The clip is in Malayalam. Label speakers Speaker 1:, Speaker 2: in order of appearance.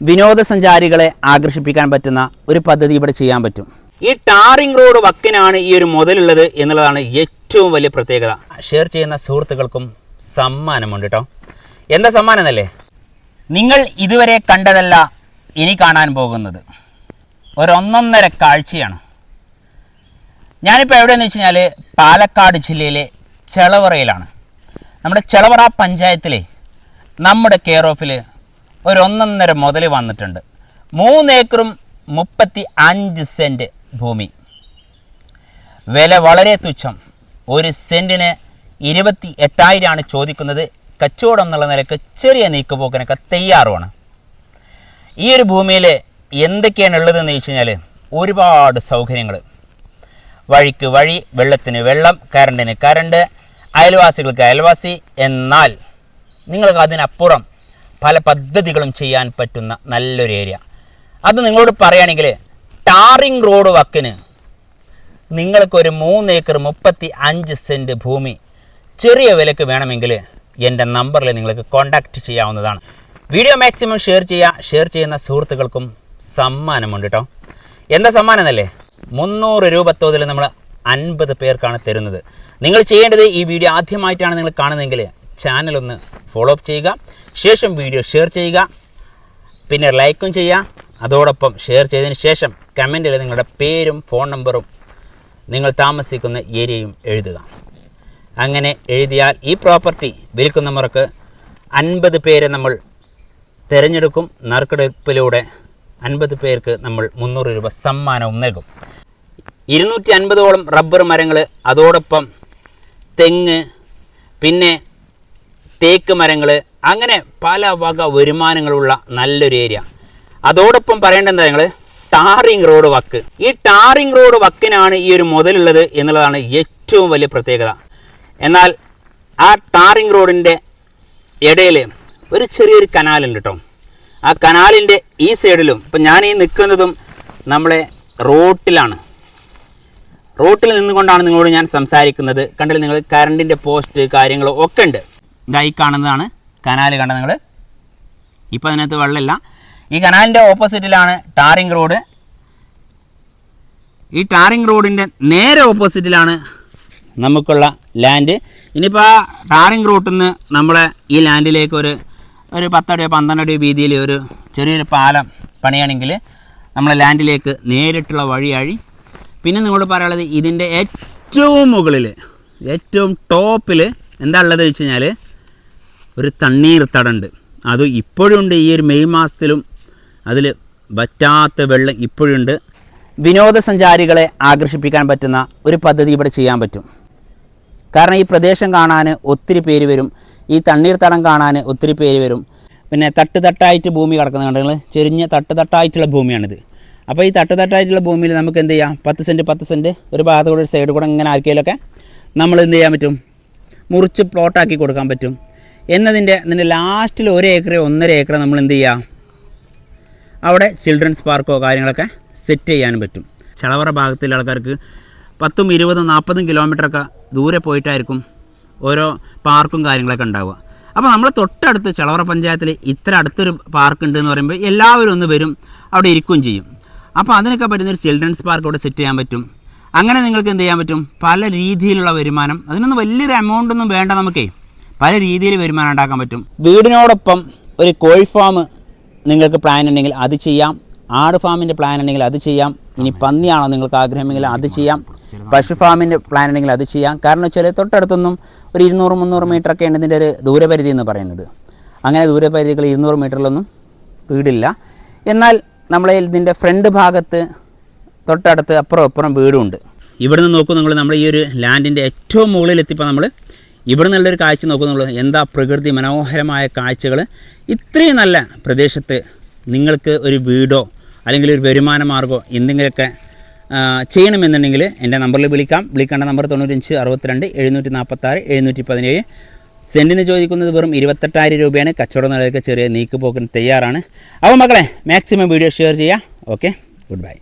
Speaker 1: വിനോദസഞ്ചാരികളെ ആകർഷിപ്പിക്കാൻ പറ്റുന്ന ഒരു പദ്ധതി ഇവിടെ ചെയ്യാൻ പറ്റും. ഈ ടാറിംഗ് റോഡ് വക്കിനാണ് ഈ ഒരു മുതലുള്ളത് എന്നുള്ളതാണ് ഏറ്റവും വലിയ പ്രത്യേകത. ഷെയർ ചെയ്യുന്ന സുഹൃത്തുക്കൾക്കും സമ്മാനമുണ്ട് കേട്ടോ എന്താ സമ്മാനം എന്നല്ലേ? നിങ്ങൾ ഇതുവരെ കണ്ടതല്ല ഇനി കാണാൻ പോകുന്നത്. ഒരൊന്നൊന്നര കാഴ്ചയാണ്. ഞാനിപ്പോൾ എവിടെയെന്ന് വെച്ച് കഴിഞ്ഞാൽ പാലക്കാട് ജില്ലയിലെ ചെളവറയിലാണ്. നമ്മുടെ ചെളവറ പഞ്ചായത്തിലെ നമ്മുടെ കെയർ ഓഫിൽ ഒരു ഒന്നൊന്നര മുതൽ വന്നിട്ടുണ്ട്. മൂന്ന് ഏക്കറും മുപ്പത്തി അഞ്ച് സെന്റ് ഭൂമി. വില വളരെ തുച്ഛം. ഒരു സെന്റിന് ഇരുപത്തി എട്ടായിരമാണ് ചോദിക്കുന്നത്. കച്ചവടം എന്നുള്ള നിലയ്ക്ക് ചെറിയ നീക്കുപോക്കിനൊക്കെ തയ്യാറുമാണ്. ഈ ഒരു ഭൂമിയിൽ എന്തൊക്കെയാണ് ഉള്ളതെന്ന് ചോദിച്ചു കഴിഞ്ഞാൽ ഒരുപാട് സൗകര്യങ്ങൾ വഴിക്ക് വഴി വെള്ളത്തിന് വെള്ളം കറണ്ടിന് കറണ്ട് അയൽവാസികൾക്ക് അയൽവാസി എന്നാൽ നിങ്ങൾക്ക് അതിനപ്പുറം പല പദ്ധതികളും ചെയ്യാൻ പറ്റുന്ന നല്ലൊരു ഏരിയ അത് നിങ്ങളോട് പറയുകയാണെങ്കിൽ ടാറിംഗ് റോഡ് വക്കിന് നിങ്ങൾക്കൊരു മൂന്ന് ഏക്കർ മുപ്പത്തി അഞ്ച് സെന്റ് ഭൂമി ചെറിയ വിലക്ക് വേണമെങ്കിൽ എന്റെ നമ്പറിൽ നിങ്ങൾക്ക് കോൺടാക്റ്റ് ചെയ്യാവുന്നതാണ്. വീഡിയോ മാക്സിമം ഷെയർ ചെയ്യുക ഷെയർ ചെയ്യുന്ന സുഹൃത്തുക്കൾക്കും സമ്മാനമുണ്ട് കേട്ടോ എന്താ സമ്മാനം എന്നല്ലേ? മുന്നൂറ് രൂപ തോതിൽ നമ്മൾ അൻപത് പേർക്കാണ് തരുന്നത്. നിങ്ങൾ ചെയ്യേണ്ടത് ഈ വീഡിയോ ആദ്യമായിട്ടാണ് നിങ്ങൾ കാണുന്നതെങ്കിൽ ചാനലൊന്ന് ഫോളോ അപ്പ് ചെയ്യുക ശേഷം വീഡിയോ ഷെയർ ചെയ്യുക പിന്നെ ലൈക്കും ചെയ്യുക. അതോടൊപ്പം ഷെയർ ചെയ്തതിന് ശേഷം കമന്റിൽ നിങ്ങളുടെ പേരും ഫോൺ നമ്പറും നിങ്ങൾ താമസിക്കുന്ന ഏരിയയും എഴുതുക. അങ്ങനെ എഴുതിയാൽ ഈ പ്രോപ്പർട്ടി വിൽക്കുന്നവർക്ക് അൻപത് പേരെ നമ്മൾ തിരഞ്ഞെടുക്കും. നറുക്കെടുപ്പിലൂടെ അൻപത് പേർക്ക് നമ്മൾ മുന്നൂറ് രൂപ സമ്മാനവും നൽകും. ഇരുന്നൂറ്റി അൻപതോളം റബ്ബർ മരങ്ങൾ അതോടൊപ്പം തെങ്ങ് പിന്നെ തേക്ക് മരങ്ങൾ അങ്ങനെ പല വക വരുമാനങ്ങളുള്ള നല്ലൊരു ഏരിയ അതോടൊപ്പം പറയേണ്ട എന്താ ഞങ്ങൾ ടാറിംഗ് റോഡ് വക്ക്. ഈ ടാറിംഗ് റോഡ് വക്കിനാണ് ഈ ഒരു മുതലുള്ളത് എന്നുള്ളതാണ് ഏറ്റവും വലിയ പ്രത്യേകത. എന്നാൽ ആ ടാറിംഗ് റോഡിന്റെ ഇടയിൽ ഒരു ചെറിയൊരു കനാലുണ്ട് കേട്ടോ ആ കനാലിന്റെ ഈ സൈഡിലും ഇപ്പം ഞാൻ ഈ നിൽക്കുന്നതും നമ്മളെ റോട്ടിലാണ്. റോട്ടിൽ നിന്നുകൊണ്ടാണ് നിങ്ങളോട് ഞാൻ സംസാരിക്കുന്നത്. കണ്ടില്ല നിങ്ങൾ കറണ്ടിന്റെ പോസ്റ്റ് കാര്യങ്ങളോ ഒക്കെ ഉണ്ട്. ഇതാ ഈ കാണുന്നതാണ്. കനാൽ കണ്ട നിങ്ങൾ ഇപ്പോൾ അതിനകത്ത് വെള്ളമില്ല. ഈ കനാലിന്റെ ഓപ്പോസിറ്റിലാണ് ടാറിംഗ് റോഡ്. ഈ ടാറിംഗ് റോഡിന്റെ നേരെ ഓപ്പോസിറ്റിലാണ് നമുക്കുള്ള ലാൻഡ്. ഇനിയിപ്പോൾ ആ ടാറിംഗ് റൂട്ടിൽ നിന്ന് നമ്മളെ ഈ ലാൻഡിലേക്ക് ഒരു ഒരു പത്തടിയോ പന്ത്രണ്ടടിയോ വീതിയിൽ ഒരു ചെറിയൊരു പാലം പണിയാണെങ്കിൽ നമ്മളെ ലാൻഡിലേക്ക് നേരിട്ടുള്ള വഴിയാഴി പിന്നെ നിങ്ങളോട് പറയാനുള്ളത് ഇതിന്റെ ഏറ്റവും മുകളിൽ ഏറ്റവും ടോപ്പിൽ എന്താ ഉള്ളത് വെച്ച് കഴിഞ്ഞാൽ ഒരു തണ്ണീർ തടണ്ട്. അത് ഇപ്പോഴും ഉണ്ട് ഈ ഒരു മെയ് മാസത്തിലും. അതിൽ വറ്റാത്ത വെള്ളം ഇപ്പോഴുണ്ട്. വിനോദസഞ്ചാരികളെ ആകർഷിപ്പിക്കാൻ പറ്റുന്ന ഒരു പദ്ധതി ഇവിടെ ചെയ്യാൻ പറ്റും. കാരണം ഈ പ്രദേശം കാണാൻ ഒത്തിരി പേര് വരും. ഈ തണ്ണീർത്തടം കാണാൻ ഒത്തിരി പേര് വരും. പിന്നെ തട്ട് തട്ടായിട്ട് ഭൂമി കിടക്കുന്നത് കണ്ടെങ്കിൽ ചെരിഞ്ഞ തട്ട് തട്ടായിട്ടുള്ള ഭൂമിയാണിത്. അപ്പോൾ ഈ തട്ട് തട്ടായിട്ടുള്ള ഭൂമിയിൽ നമുക്ക് എന്ത് ചെയ്യാം? പത്ത് സെന്റ് പത്ത് സെന്റ് ഒരു ഭാഗത്ത് കൂടെ ഒരു സൈഡ് കൂടെ ഇങ്ങനെ ആർക്കെങ്കിലൊക്കെ നമ്മൾ എന്ത് ചെയ്യാൻ പറ്റും? മുറിച്ച് പ്ലോട്ടാക്കി കൊടുക്കാൻ പറ്റും. എന്നതിന്റെ അതിന്റെ ലാസ്റ്റിൽ ഒരു ഏക്കർ ഒന്നര ഏക്കർ നമ്മൾ എന്ത് ചെയ്യുക അവിടെ ചിൽഡ്രൻസ് പാർക്കോ കാര്യങ്ങളൊക്കെ സെറ്റ് ചെയ്യാനും പറ്റും. ചളവറ ഭാഗത്തുള്ള ആൾക്കാർക്ക് പത്തും ഇരുപതും നാൽപ്പതും കിലോമീറ്ററൊക്കെ ദൂരെ പോയിട്ടായിരിക്കും ഓരോ പാർക്കും കാര്യങ്ങളൊക്കെ ഉണ്ടാവുക. അപ്പോൾ നമ്മൾ തൊട്ടടുത്ത് ചളവറ പഞ്ചായത്തിൽ ഇത്ര അടുത്തൊരു പാർക്ക് ഉണ്ട് എന്ന് പറയുമ്പോൾ എല്ലാവരും ഒന്ന് വരും അവിടെ ഇരിക്കുകയും ചെയ്യും. അപ്പോൾ അതിനൊക്കെ പറ്റുന്നൊരു ചിൽഡ്രൻസ് പാർക്ക് അവിടെ സെറ്റ് ചെയ്യാൻ പറ്റും. അങ്ങനെ നിങ്ങൾക്ക് എന്ത് ചെയ്യാൻ പറ്റും? പല രീതിയിലുള്ള വരുമാനം. അതിനൊന്നും വലിയൊരു എമൗണ്ട് ഒന്നും വേണ്ട നമുക്കേ. പല രീതിയിൽ വരുമാനം ഉണ്ടാക്കാൻ പറ്റും. വീടിനോടൊപ്പം ഒരു കോഴി ഫാം നിങ്ങൾക്ക് പ്ലാൻ ഉണ്ടെങ്കിൽ അത് ചെയ്യാം. ആട് ഫാമിന്റെ പ്ലാൻ ഉണ്ടെങ്കിൽ അത് ചെയ്യാം. ഇനി പന്നിയാണോ നിങ്ങൾക്ക് ആഗ്രഹമെങ്കിൽ അത് ചെയ്യാം. പശു ഫാമിന്റെ പ്ലാൻ ഉണ്ടെങ്കിൽ അത് ചെയ്യാം. കാരണം വെച്ചാൽ തൊട്ടടുത്തൊന്നും ഒരു ഇരുന്നൂറ് മുന്നൂറ് മീറ്റർ ഉണ്ട് ഇതിന്റെ ഒരു ദൂരപരിധി എന്ന് പറയുന്നത്. അങ്ങനെ ദൂരപരിധികൾ ഇരുന്നൂറ് മീറ്ററിലൊന്നും വീടില്ല. എന്നാൽ നമ്മളെ ഇതിന്റെ ഫ്രണ്ട് ഭാഗത്ത് തൊട്ടടുത്ത് അപ്പുറം അപ്പുറം വീടുമുണ്ട് ഇവിടെ നിന്ന് നോക്കൂ നിങ്ങൾ നമ്മൾ ഈ ഒരു ലാൻഡിന്റെ ഏറ്റവും മുകളിലെത്തിപ്പോൾ നമ്മൾ ഇവിടെ നിന്നുള്ളൊരു കാഴ്ച നോക്കുന്നുള്ളൂ എന്താ പ്രകൃതി മനോഹരമായ കാഴ്ചകൾ? ഇത്രയും നല്ല പ്രദേശത്ത് നിങ്ങൾക്ക് ഒരു വീടോ അല്ലെങ്കിൽ ഒരു വരുമാന മാർഗമോ എന്തെങ്കിലുമൊക്കെ ചെയ്യണമെന്നുണ്ടെങ്കിൽ എന്റെ നമ്പറിൽ വിളിക്കാം. വിളിക്കേണ്ട നമ്പർ തൊണ്ണൂറ്റഞ്ച് അറുപത്തിരണ്ട് എഴുന്നൂറ്റി നാൽപ്പത്താറ് എഴുന്നൂറ്റി പതിനേഴ് സെന്റിന് ചോദിക്കുന്നത് വെറും ഇരുപത്തെട്ടായിരം രൂപയാണ്. കച്ചവടം നിലയ്ക്ക് ചെറിയ നീക്കുപോക്കിന് തയ്യാറാണ്. അപ്പോൾ മക്കളെ മാക്സിമം വീഡിയോ ഷെയർ ചെയ്യുക. Okay goodbye